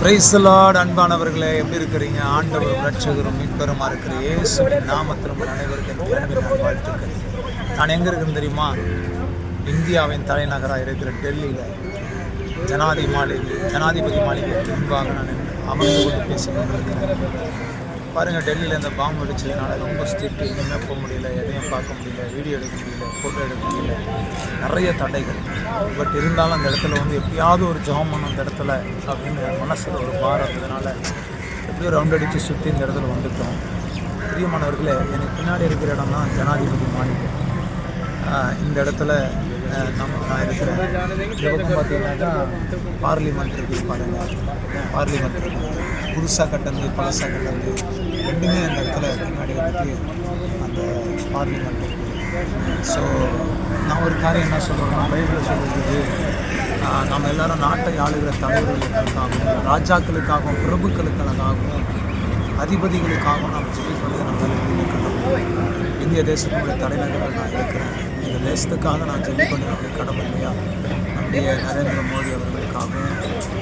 பிரைசலாட் அன்பானவர்களே. எப்படி இருக்கிறீங்க? ஆண்டவர் ரட்சகரும் மீட்பருமா இருக்கிற இயேசுவின் நாமத்தில் அனைவருக்கும் என் நான் வாழ்த்துக்கள். நான் எங்கே இருக்குன்னு தெரியுமா? இந்தியாவின் தலைநகராக இருக்கிற டெல்லியில். ஜனாதி மாளிகை ஜனாதிபதி மாளிகை முன்பாக நான் அமர்ந்து கொண்டு பேசிக் கொண்டிருக்கிறேன். பாருங்கள் டெல்லியில் இந்த பாம்பு வெடிச்சதுனால ரொம்ப ஸ்ட்ரிக்ட் எங்கேயுமே போக முடியல எதையும் பார்க்க முடியல வீடியோ எடுக்க முடியல ஃபோட்டோ எடுக்க முடியல. நிறைய தடைகள். பட் இருந்தாலும் அந்த இடத்துல வந்து எப்படியாவது ஒரு ஜாம் பண்ண அந்த இடத்துல அப்படின்னு மனசில் ஒரு பாரத்ததுனால எப்படியோ ரவுண்ட் அடித்து சுற்றி இந்த இடத்துல வந்துட்டோம். பிரியமானவர்களே எனக்கு பின்னாடி இருக்கிற இடம் தான் ஜனாதிபதி மாளிகை. இந்த இடத்துல நம்ம நான் இருக்கிறேன் இந்த பக்கம் பார்த்தீங்கன்னாக்கா பார்லிமெண்ட் இருக்குது பாருங்கள் பார்லிமெண்ட் இருக்குது புதுசாக கட்டந்து பழசாக கட்டந்து ரெண்டுமே அந்த இடத்துல முன்னாடி வந்துட்டு அந்த பார்லிமெண்ட் இருக்குது ஸோ நான் ஒரு காரியம் என்ன சொல்கிறேன்னா பைபிளில் சொல்கிறது நம்ம எல்லாரும் நாட்டை ஆளுகிற தலைவர்களுக்காகவும் ராஜாக்களுக்காகவும் பிரபுக்களுக்காகவும் அதிபதிகளுக்காகவும் நம்ம ஜெபிப்பது நம்ம இந்திய தேசத்தினுடைய தலைநகரில் நான் இருக்கிறேன் இந்த தேசத்துக்காக நான் ஜெபி பண்ணி கடமை இல்லையா? நம்முடைய நரேந்திர மோடி அவர்களுக்காக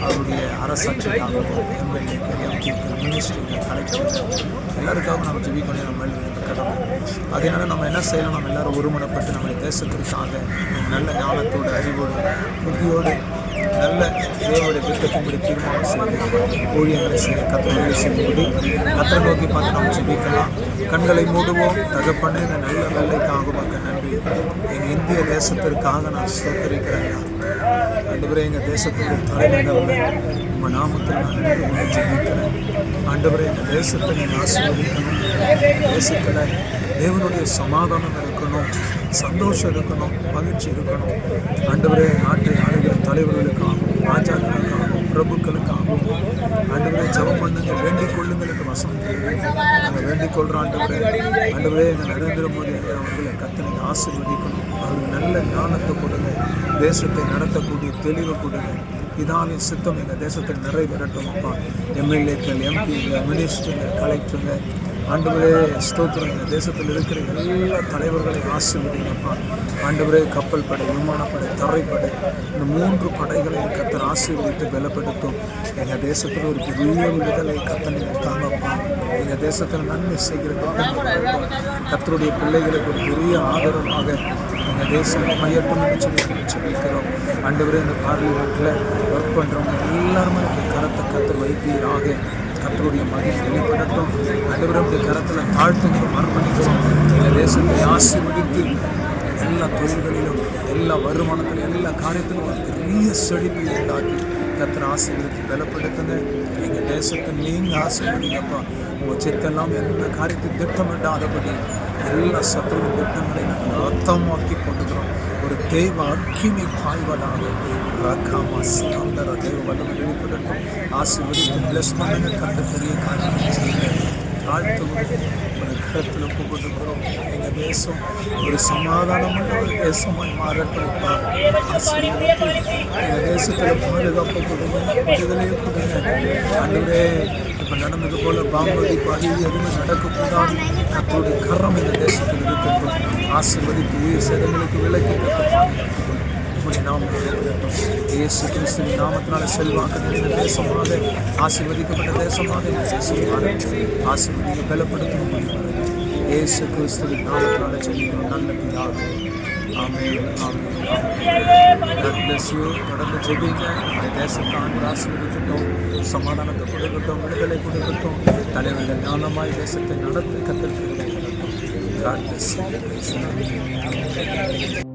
அவருடைய அரசாட்சிக்காகவும் எம்எல்ஏக்கள் எம்பிக்கள் மினிஸ்டர்கள் கலெக்டர்கள் எல்லாருக்காகவும் நம்ம ஜெபி பண்ணி நம்ம மேல் கடமை. அதனால நம்ம என்ன செய்யணும்? நம்ம எல்லாரும் ஒருமுனைப்பட்டு நம்முடைய தேசத்திற்காக நல்ல ஞானத்தோடு அறிவோடு புத்தியோடு நல்ல தேவனுடைய திட்டத்தின்படி தீர்மானம் செய்து ஊழியர்களை செய்ய கத்தனை செய்யும்போது கத்தனை நோக்கி பார்த்து நாம் ஜெபிக்கலாம். கண்களை மூடுவோம். தகப்பண்ணே இந்த நல்ல வேலைக்காக மக்கள் நன்றி. எங்கள் இந்திய தேசத்திற்காக நான் சுத்தரிக்கிறேன் ஆண்டவரே எங்கள் தேசத்துடைய தலைநகரில் உங்கள் நாமத்தில் நான் நின்று கொண்டு ஜெபிக்கிறேன். ஆண்டவரே எங்கள் தேசத்தை நீங்கள் ஆசீர்வதிக்கணும். தேசத்தில் தேவனுடைய சமாதானம் இருக்கணும். சந்தோஷம் இருக்கணும் மகிழ்ச்சி இருக்கணும். ஆண்டவரே நாட்டை ஆளுகிற தலைவர்களுக்காகவும் ராஜாக்களுக்காகவும் பிரபுக்களுக்காகவும் ஆண்டவரே ஜெபம் பண்ணுங்க வேண்டிக் கொள்ளுங்கள் என்று நாங்கள் வேண்டிக் கொள்கிறோம் ஆண்டவரே. ஆண்டவரே எங்கள் நரேந்திர மோடி அவர்களை கத்தனை ஆசீர்வதிக்கணும். அவர்கள் நல்ல ஞானத்தை கொடுங்க. தேசத்தை நடத்தக்கூடிய தெளிவை கொடுங்க. இதானின் சித்தம் எங்கள் தேசத்தில் நிறைவேறட்டும் அப்பா. எம்எல்ஏக்கள் எம்பிங்க மினிஸ்டருங்க கலெக்டருங்க ஆண்டவரே ஸ்தோத்திரம். இந்த தேசத்தில் இருக்கிற எல்லா தலைவர்களையும் ஆசீர்வதிங்கப்பா. ஆண்டவரே கப்பல் படை விமானப்படை தரைப்படை இந்த மூன்று படைகளையும் கத்தர் ஆசீர்வதித்து பலப்படுத்தும். எங்கள் தேசத்தில் ஒரு பெரிய விடுதலை கத்தனை தாங்கப்பா எங்கள் தேசத்தில் நன்மை செய்கிற கத்தருடைய பிள்ளைகளுக்கு ஒரு பெரிய ஆதரவாக எங்கள் தேசம் மையட்டும் சொல்லி நாங்கள் சொல்லிக்கிறோம் ஆண்டவரே இந்த பார்லிமெண்ட்டில் ஒர்க் பண்ணுறவங்க எல்லாருமே கரத்தை கற்று வைப்பீராக. கத்தருடைய மகிழ் வெளிப்படட்டும். அனைவருடைய கரத்தில் தாழ்த்துங்கிறோம் மறுபடியும் இந்த தேசத்தை ஆசீர்வதித்து எல்லா தொழில்களிலும் எல்லா வருமானத்திலும் எல்லா காரியத்திலும் ஒரு பெரிய செழிப்பை உண்டாக்கி கத்திர ஆசீர்வதித்து பலப்படுத்துங்க. எங்கள் தேசத்தை நீங்கள் ஆசீர்வதிங்கப்பா. உங்கள் சித்தெல்லாம் எந்த காரியத்தை திட்டமிட்டாதபடி எல்லா சத்துருவின் திட்டங்களை நாங்கள் அர்த்தமாக்கி கொண்டுக்கிறோம். ஒரு தேவ அக்கினி பாய்வதாக ரக்காமா சியாந்தர தேவ வல்லமை வெளிப்படட்டும் ஆசீர்வதித்து பிளஸ் பண்ணுங்க. கண்ட பெரிய காரணம் செய்யுங்க. தாழ்த்துவோம் கருத்தில் கூப்பிட்டுக்கிறோம் எங்கள் தேசம் ஒரு சமாதானமான ஒரு தேசமாய் மாறட்டும் எங்கள் தேசத்தில் பாதுகாப்பு கொடுங்க விடுதலையை கொடுங்க. ஆண்டவரே இப்போ நடந்தது போல் பாம்பதி பாதி எதுவுமே நடக்கக்கூடாது. அத்தோடைய கரம் இந்த தேசத்தில் இருக்கட்டும். ஆசீர்வதித்து சேதங்களுக்கு விலக்கி கற்று நாம் இயேசு கிறிஸ்துவின் நாமத்தினால செல்வாக்கு நிறைந்த தேசமாக ஆசீர்வதிக்கப்பட்ட தேசமாக இந்த தேசம் மாறட்டும் ஆசீர்வதிக்க பலப்படுத்தும் இயேசு கிறிஸ்துவின் நாமத்தினால சொல்லிக்கிறோம் நல்ல பிதாவே ஆமென் ஆமென் ஆமென். ஜெபிங்க. இந்த தேசத்தை ஆண்டு ஆசீர்வதிக்கட்டும். சமாதானத்தை கொடுக்கட்டும். விடுதலை கொடுக்கட்டும். தலைவர்கள் ஞானமாய் தேசத்தை நடத்த கத்தல் God bless you.